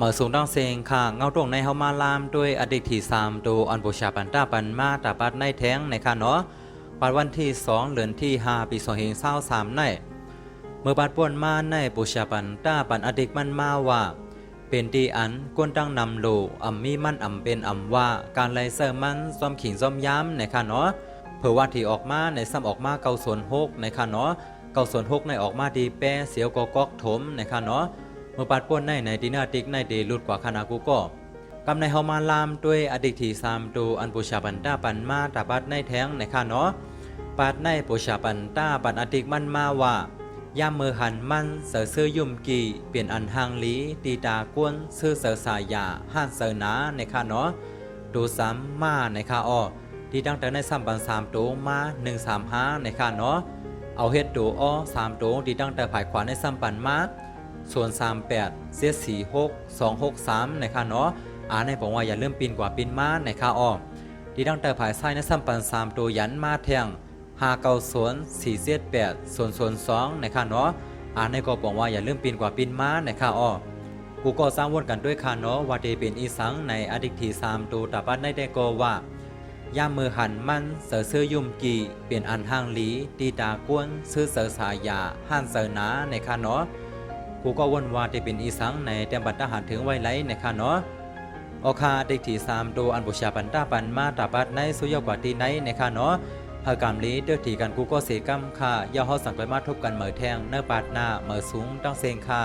เมื่อสูงต้องเซงค่ะเงาตรงในเฮามาลามด้วยอดีตที่3ดูอันบุชาปันตาปันมาตาปัดในแท้งในค่ะเนาะปัดวันที่2เดือนที่5ปี2023ในเมื่อปัดป่วนมาในบุชาปันตาปันอดีตมันมาว่า เป็นตีอันกวนตั้งนำโลอ่ำมีมันอ่ำเป็นอ่ำว่าการไลเซอร์มันซ้อมขิงซ้อมย้ำในค่ะเนาะเผื่อว่าที่ออกมาในซ้ำออกมาเกาส่วนหกในค่ะเนาะเกาส่วนหกในออกมาดีแปรเสียวกอกอกถมในค่ะเนาะ มื่อปัดป่วนในในดีนาติกในเดลุดกว่าคณะกูก็กำในเฮามาลามด้วยอดีตที่สามตูอันปุชาปันต้าปันมาตาปัดในแท้งในค่ะเนาะปัดในปุชาปันต้าปันอติกมันมาว่าย่ามมือหันมันเสือซื้อยุ่มกีเปลี่ยนอันหางลีตีตากวนซื้อเสือสายยาห้านเสือนาในค่าเนาะดูซ้ำมาในค่าอ้อที่ตั้งแต่ในสามปันสามตัวมาหนึ่งสามห้าในค่าเนาะเอาเฮ็ดตัวอ้อสามตัวที่ตั้งแต่ผายขวาในสามปันมา ส่วนสามแปดเสียสี่หกสองหกสามในค่าเนาะอ่านในบอกว่าอย่าเริ่มปีนกว่าปีนมาในค่าอ้อที่ตั้งแต่ผายไส้ในสามปันสามตัวยันมาแทงหาเกาศูนสี่เจ็ดแปดศูนย์ศูนสองนะคะเนาะอ่านในก็บอกว่าอย่าลืมปีนกว่าปีนม้านะคะอ้อกูก็สร้างวนกันด้วยค่ะเนาะว่าเดเป็นอีสังในอดีตที่สามตูตาบัดในได้ก็ว่าย่ามือหันมันเสือซื้อยุ่มกีเปลี่ยนอันห้างหลีตีตากวนซื้อเสือสายาห้านเสือนาในค่ะเนาะ กูก็ว่นว่าเดเป็นอีสังในเตรียมบัตรทหารถึงไว้ไรในค่ะเนาะโอคาเด็กที่สามโดอันบุชาปันตาปันมาตาบัดในสุยกว่าตีในในค่ะเนาะหากามลีเดือถีกันกูก็เสกรรมค่ะย่าฮอสังไปมาทบกันเหมือแทงเนื้อปาดหน้าเหมือสูงต้องเซงค่ะ